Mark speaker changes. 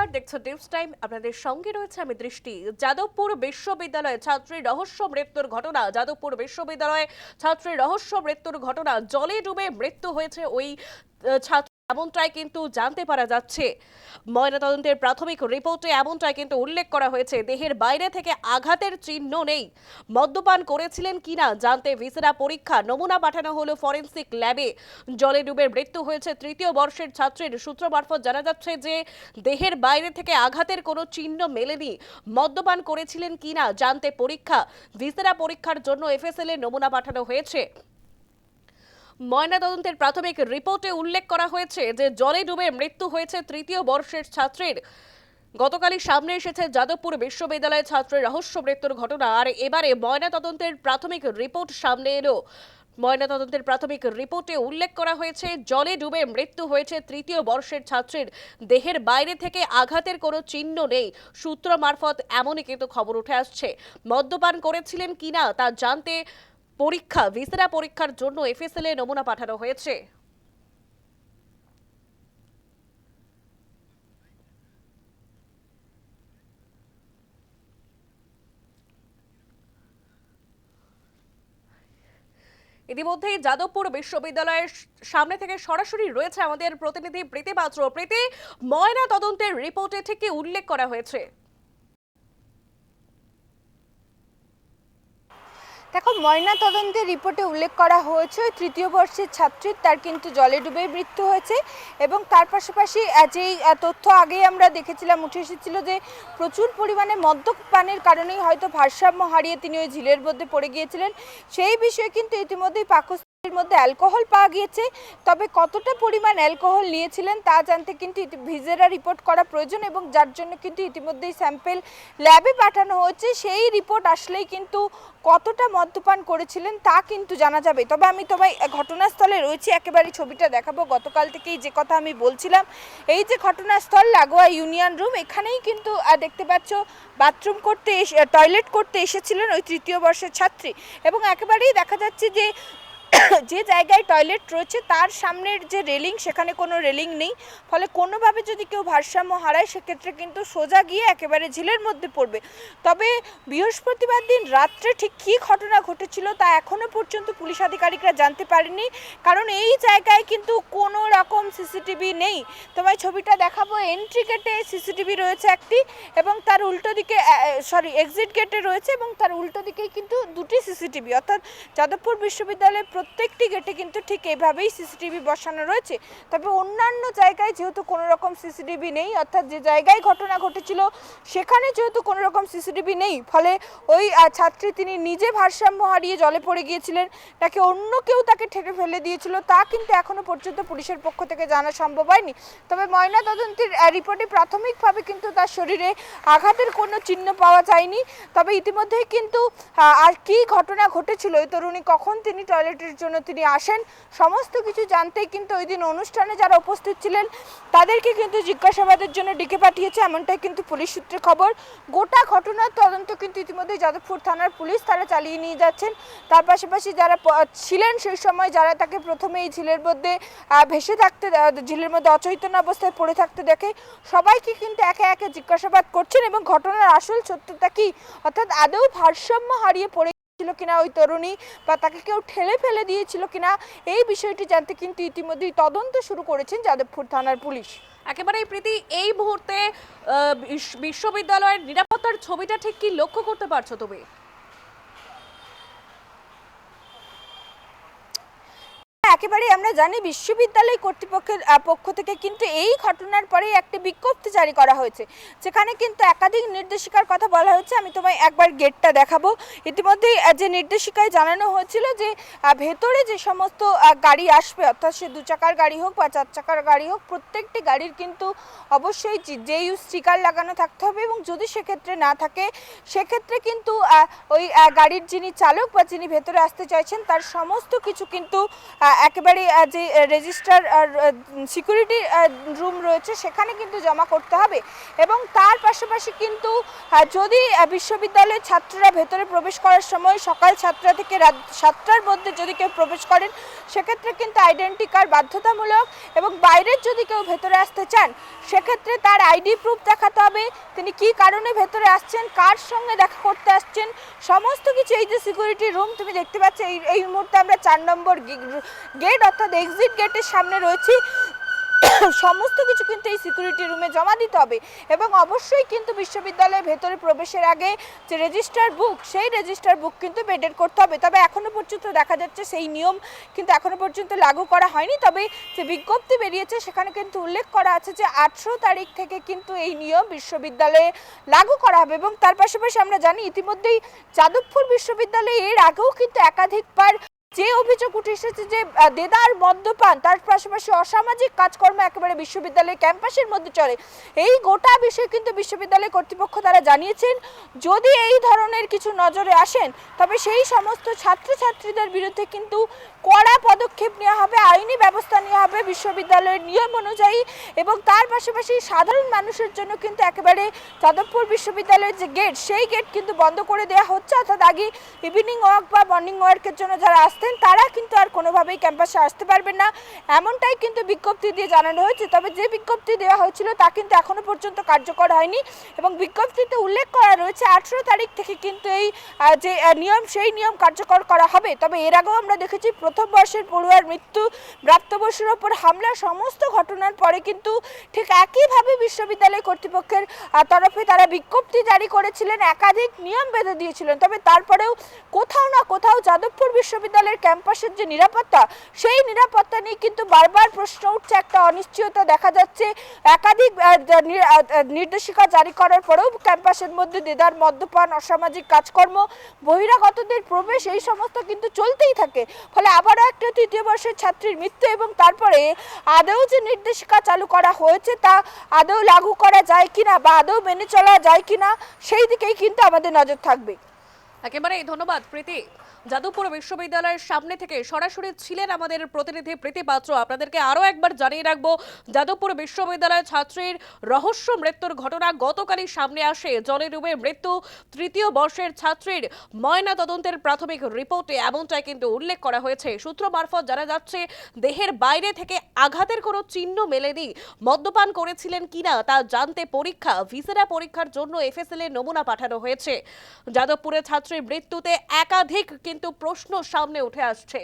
Speaker 1: নমস্কার, দেখছ news time আপনাদের সঙ্গে রয়েছে আমি দৃষ্টি। যাদবপুর বিশ্ববিদ্যালয়ে ছাত্রীর রহস্য মৃত্যুর ঘটনা। যাদবপুর বিশ্ববিদ্যালয়ে ছাত্রীর রহস্য মৃত্যুর ঘটনা। জলে ডুবে মৃত্যু হয়েছে ওই ছাত্র এমনটাই কিন্তু জানতে পারা যাচ্ছে। ময়নাতদন্তের প্রাথমিক রিপোর্টে এমনটাই কিন্তু উল্লেখ করা হয়েছে, দেহের বাইরে থেকে আঘাতের চিহ্ন নেই। মদ্যপান করেছিলেন কিনা জানতে ভিসেরা পরীক্ষা নমুনা পাঠানো হলো ফরেনসিক ল্যাবে। জলে ডুবে মৃত্যু হয়েছে তৃতীয় বর্ষের ছাত্রের। সূত্র মারফত জানা যাচ্ছে যে, দেহের বাইরে থেকে আঘাতের কোনো চিহ্ন মেলেনি। মদ্যপান করেছিলেন কিনা জানতে পরীক্ষা। ভিসেরা পরীক্ষার জন্য এফএসএল এ নমুনা পাঠানো হয়েছে। ময়নাতদন্তের প্রাথমিক রিপোর্টে উল্লেখ করা হয়েছে যে জলে ডুবে মৃত্যু হয়েছে তৃতীয় বর্ষের ছাত্রের। গতকালই সামনে এসেছে যাদবপুর বিশ্ববিদ্যালয়ের ছাত্রের রহস্য মৃত্যুর ঘটনা। আর এবারে ময়নাতদন্তের প্রাথমিক রিপোর্ট সামনে এলো। ময়নাতদন্তের প্রাথমিক রিপোর্টে উল্লেখ করা হয়েছে, জলে ডুবে মৃত্যু হয়েছে তৃতীয় বর্ষের ছাত্রের। দেহের বাইরে থেকে আঘাতের কোনো চিহ্ন নেই। সূত্র মারফত এমনই কিন্তু খবর উঠে আসছে। মদ্যপান করেছিলেন কিনা তা জানতে পরীক্ষা, ভিসেরা পরীক্ষার জন্য এফএসএল এ নমুনা পাঠানো হয়েছে। ইতিমধ্যেই যাদবপুর বিশ্ববিদ্যালয়ের সামনে থেকে সরাসরি রয়েছে আমাদের প্রতিনিধি প্রীতি পাত্র। প্রীতি, ময়না তদন্তের রিপোর্টে থেকে উল্লেখ করা হয়েছে।
Speaker 2: দেখো, ময়না তদন্তের রিপোর্টে উল্লেখ করা হয়েছে তৃতীয় বর্ষের ছাত্রীর তার কিন্তু জলে ডুবেই মৃত্যু হয়েছে এবং তার পাশাপাশি যেই তথ্য আগেই আমরা দেখেছিলাম উঠে এসেছিল যে প্রচুর পরিমাণে মদ্যপানের কারণেই হয়তো ভারসাম্য হারিয়ে তিনি ওই ঝিলের মধ্যে পড়ে গিয়েছিলেন। সেই বিষয়ে কিন্তু ইতিমধ্যেই মধ্যে অ্যালকোহল পাওয়া গিয়েছে। তবে কতটা পরিমাণ অ্যালকোহল নিয়েছিলেন তা জানতে কিন্তু ভিজেরা রিপোর্ট করা প্রয়োজন এবং যার জন্য কিন্তু ইতিমধ্যেই স্যাম্পেল ল্যাবে পাঠানো হয়েছে। সেই রিপোর্ট আসলেই কিন্তু কতটা মদ্যপান করেছিলেন তা কিন্তু জানা যাবে। তবে আমি তোমায় ঘটনাস্থলে রয়েছি একেবারে ছবিটা দেখাবো। গতকাল থেকেই যে কথা আমি বলছিলাম, এই যে ঘটনাস্থল লাগোয়া ইউনিয়ন রুম, এখানেই কিন্তু দেখতে পাচ্ছ, বাথরুম করতে টয়লেট করতে এসেছিলেন ওই তৃতীয় বর্ষের ছাত্রী। এবং একেবারেই দেখা যাচ্ছে যে যে জায়গায় টয়লেট রয়েছে, তার সামনের যে রেলিং, সেখানে কোনো রেলিং নেই। ফলে কোনোভাবে যদি কেউ ভারসাম্য হারায়, সেক্ষেত্রে কিন্তু সোজা গিয়ে একেবারে ঝিলের মধ্যে পড়বে। তবে বৃহস্পতিবার দিন রাত্রে ঠিক কী ঘটনা ঘটেছিল, তা এখনও পর্যন্ত পুলিশ আধিকারিকরা জানতে পারেনি। কারণ এই জায়গায় কিন্তু কোনো রকম সিসিটিভি নেই। তোমায় ছবিটা দেখাবো। এন্ট্রি গেটে সিসিটিভি রয়েছে একটি এবং তার উল্টো দিকে সরি, এক্সিট গেটে রয়েছে এবং তার উল্টো দিকেই কিন্তু দুটি সিসিটিভি। অর্থাৎ যাদবপুর বিশ্ববিদ্যালয়ের প্রত্যেকটি গেটে কিন্তু ঠিক এইভাবেই সিসিটিভি বসানো রয়েছে। তবে অন্যান্য জায়গায় যেহেতু কোনো রকম সিসিটিভি নেই, অর্থাৎ যে জায়গায় ঘটনা ঘটেছিল, সেখানে যেহেতু কোনো রকম সিসিটিভি নেই, ফলে ওই ছাত্রী তিনি নিজে ভারসাম্য হারিয়ে জলে পড়ে গিয়েছিলেন, নাকি অন্য কেউ তাকে ঠেকে ফেলে দিয়েছিল, তা কিন্তু এখনও পর্যন্ত পুলিশের পক্ষ থেকে জানা সম্ভব হয়নি। তবে ময়না তদন্তের রিপোর্টে প্রাথমিকভাবে কিন্তু তার শরীরে আঘাতের কোনো চিহ্ন পাওয়া যায়নি। তবে ইতিমধ্যেই কিন্তু আর কি ঘটনা ঘটেছিল ওই তরুণী কখন তিনি টয়লেটের জন্য তিনি আসেন। সমস্ত কিছু জানতেই কিন্তু ওই দিন অনুষ্ঠানে যারা উপস্থিত ছিলেন, তাদেরকে কিন্তু জিজ্ঞাসাবাদের জন্য ডেকে পাঠিয়েছে। এমনটাই কিন্তু পুলিশ সূত্রে খবর। গোটা ঘটনার তদন্ত কিন্তু ইতিমধ্যে যাদবপুর থানার পুলিশ তারা চালিয়ে নিয়ে যাচ্ছেন। তার পাশাপাশি যারা ছিলেন সেই সময় যারা তাকে প্রথমে এই ঝিলের মধ্যে ভেসে থাকতে ঝিলের মধ্যে অচৈতন্য অবস্থায় পড়ে থাকতে দেখে সবাইকে কিন্তু একে একে জিজ্ঞাসাবাদ করছেন এবং ঘটনার আসল সত্যতা কি? অর্থাৎ আদৌ ভারসাম্য হারিয়ে পড়ে ছিল কিনা ওই তরুণী বা তাকে কেউ ঠেলে ফেলে দিয়েছিল কিনা, এই বিষয়টি জানতে কিন্তু ইতিমধ্যেই তদন্ত শুরু করেছেন যাদবপুর থানার পুলিশ।
Speaker 1: একেবারেই প্রীতি, এই মুহূর্তে বিশ্ববিদ্যালয়ের নিরাপত্তার ছবিটা ঠিক কি লক্ষ্য করতে পারছ তুমি?
Speaker 2: একেবারে আমরা জানি বিশ্ববিদ্যালয় কর্তৃপক্ষের পক্ষ থেকে কিন্তু এই ঘটনার পরেই একটি বিজ্ঞপ্তি জারি করা হয়েছে। যেখানে কিন্তু একাধিক নির্দেশিকার কথা বলা হয়েছে। আমি তোমায় একবার গেটটা দেখাবো। ইতিমধ্যেই যে নির্দেশিকায় জানানো হয়েছিল যে ভেতরে যে সমস্ত গাড়ি আসবে, অর্থাৎ সে দু চাকার গাড়ি হোক বা চার চাকার গাড়ি হোক, প্রত্যেকটি গাড়ির কিন্তু অবশ্যই যে ইউ স্টিকার লাগানো থাকতে হবে এবং যদি সেক্ষেত্রে না থাকে, সেক্ষেত্রে কিন্তু ওই গাড়ির যিনি চালক বা যিনি ভেতরে আসতে চাইছেন, তার সমস্ত কিছু কিন্তু একেবারে যে রেজিস্টার সিকিউরিটি রুম রয়েছে, সেখানে কিন্তু জমা করতে হবে। এবং তার পাশাপাশি কিন্তু যদি বিশ্ববিদ্যালয়ের ছাত্ররা ভেতরে প্রবেশ করার সময় সকাল সাতটা থেকে রাত সাতটার মধ্যে যদি কেউ প্রবেশ করেন, সেক্ষেত্রে কিন্তু আইডেন্টি কার্ড বাধ্যতামূলক এবং বাইরের যদি কেউ ভেতরে আসতে চান, সেক্ষেত্রে তার আইডি প্রুফ দেখাতে হবে, তিনি কি কারণে ভেতরে আসছেন, কার সঙ্গে দেখা করতে আসছেন, সমস্ত কিছু এই যে সিকিউরিটি রুম তুমি দেখতে পাচ্ছ, এই এই মুহূর্তে আমরা চার নম্বর গেট অর্থাৎ এক্সিট গেটের সামনে রয়েছি। সমস্ত কিছু কিন্তু এই সিকিউরিটি রুমে জমা দিতে হবে এবং অবশ্যই কিন্তু বিশ্ববিদ্যালয়ের ভেতরে প্রবেশের আগে যে রেজিস্টার বুক সেই রেজিস্টার বুক কিন্তু মেনটেন করতে হবে। তবে এখনও পর্যন্ত দেখা যাচ্ছে সেই নিয়ম কিন্তু এখনও পর্যন্ত লাগু করা হয়নি। তবে যে বিজ্ঞপ্তি বেরিয়েছে, সেখানে কিন্তু উল্লেখ করা আছে যে আঠেরো তারিখ থেকে কিন্তু এই নিয়ম বিশ্ববিদ্যালয়ে লাগু করা হবে এবং তার পাশাপাশি আমরা জানি ইতিমধ্যেই যাদবপুর বিশ্ববিদ্যালয়ে এর আগেও কিন্তু একাধিকবার যে অভিযোগ উঠে এসেছে যে দেদার মদ্যপান, তার পাশাপাশি অসামাজিক কাজকর্ম একেবারে বিশ্ববিদ্যালয়ের ক্যাম্পাসের মধ্যে চলে। এই গোটা বিষয় কিন্তু বিশ্ববিদ্যালয় কর্তৃপক্ষ তারা জানিয়েছেন, যদি এই ধরনের কিছু নজরে আসেন, তবে সেই সমস্ত ছাত্রছাত্রীদের বিরুদ্ধে কিন্তু কড়া পদক্ষেপ নেওয়া হবে, আইনি ব্যবস্থা নেওয়া হবে বিশ্ববিদ্যালয়ের নিয়ম অনুযায়ী এবং তার পাশাপাশি সাধারণ মানুষের জন্য কিন্তু একেবারে যাদবপুর বিশ্ববিদ্যালয়ের যে গেট সেই গেট কিন্তু বন্ধ করে দেওয়া হচ্ছে। অর্থাৎ আগে ইভিনিং ওয়াক বা মর্নিং ওয়ার্কের জন্য যারা আসতেন, তারা কিন্তু আর কোনোভাবেই ক্যাম্পাসে আসতে পারবেন না। এমনটাই কিন্তু বিজ্ঞপ্তি দিয়ে জানানো হয়েছে, তবে যে বিজ্ঞপ্তি দেওয়া হয়েছিল তা কিন্তু এখনও পর্যন্ত কার্যকর হয়নি এবং বিজ্ঞপ্তিতে উল্লেখ করা রয়েছে, আঠেরো তারিখ থেকে কিন্তু এই যে নিয়ম, সেই নিয়ম কার্যকর করা হবে। তবে এর আগেও আমরা দেখেছি প্রথম বর্ষের পড়ুয়ার মৃত্যু প্রাপ্তবয়স্কের ওপর হামলা সমস্ত ঘটনার পরে কিন্তু ঠিক একইভাবে বিশ্ববিদ্যালয় কর্তৃপক্ষের তরফে তারা বিজ্ঞপ্তি জারি করেছিলেন, একাধিক নিয়ম বেঁধে দিয়েছিলেন। তবে তারপরেও কোথাও না কোথাও যাদবপুর বিশ্ববিদ্যালয়ের ক্যাম্পাসের যে নিরাপত্তা, সেই নিরাপত্তা নিয়ে কিন্তু বারবার প্রশ্ন উঠছে, একটা অনিশ্চয়তা দেখা যাচ্ছে। একাধিক নির্দেশিকা জারি করার পরেও ক্যাম্পাসের মধ্যে দেদার মদ্যপান, অসামাজিক কাজকর্ম, বহিরাগতদের প্রবেশ, এই সমস্ত কিন্তু চলতেই থাকে। ফলে আবারও একটা তৃতীয় বর্ষের ছাত্রীর মৃত্যু এবং তারপরে আদৌ যে নির্দেশিকা চালু করা হয়েছে তা আদৌ লাগু করা যায় কিনা বা আদৌ মেনে চলা যায় কিনা, সেই দিকেই কিন্তু আমাদের নজর থাকবে।
Speaker 1: একেবারে ধন্যবাদ, প্রীতি। যাদবপুর বিশ্ববিদ্যালয়ের সামনে থেকে সরাসরি ছিলেন আমাদের প্রতিনিধি প্রীতি পাত্র। আপনাদেরকে আরও একবার জানিয়ে রাখব, যাদবপুর বিশ্ববিদ্যালয়ের ছাত্রীর রহস্য মৃত্যুর ঘটনা গতকালই সামনে আসে। জলে ডুবে মৃত্যু তৃতীয় বর্ষের ছাত্রীর ময়না তদন্তের প্রাথমিক রিপোর্টে এমনটাই কিন্তু উল্লেখ করা হয়েছে। সূত্র মারফত জানা যাচ্ছে, দেহের বাইরে থেকে আঘাতের কোনো চিহ্ন মেলেনি। মদ্যপান করেছিলেন কিনা তা জানতে পরীক্ষা, ভিসেরা পরীক্ষার জন্য এফএসএল এর নমুনা পাঠানো হয়েছে। যাদবপুরের ছাত্রীর মৃত্যুতে একাধিক কিন্তু প্রশ্ন সামনে উঠে আসছে।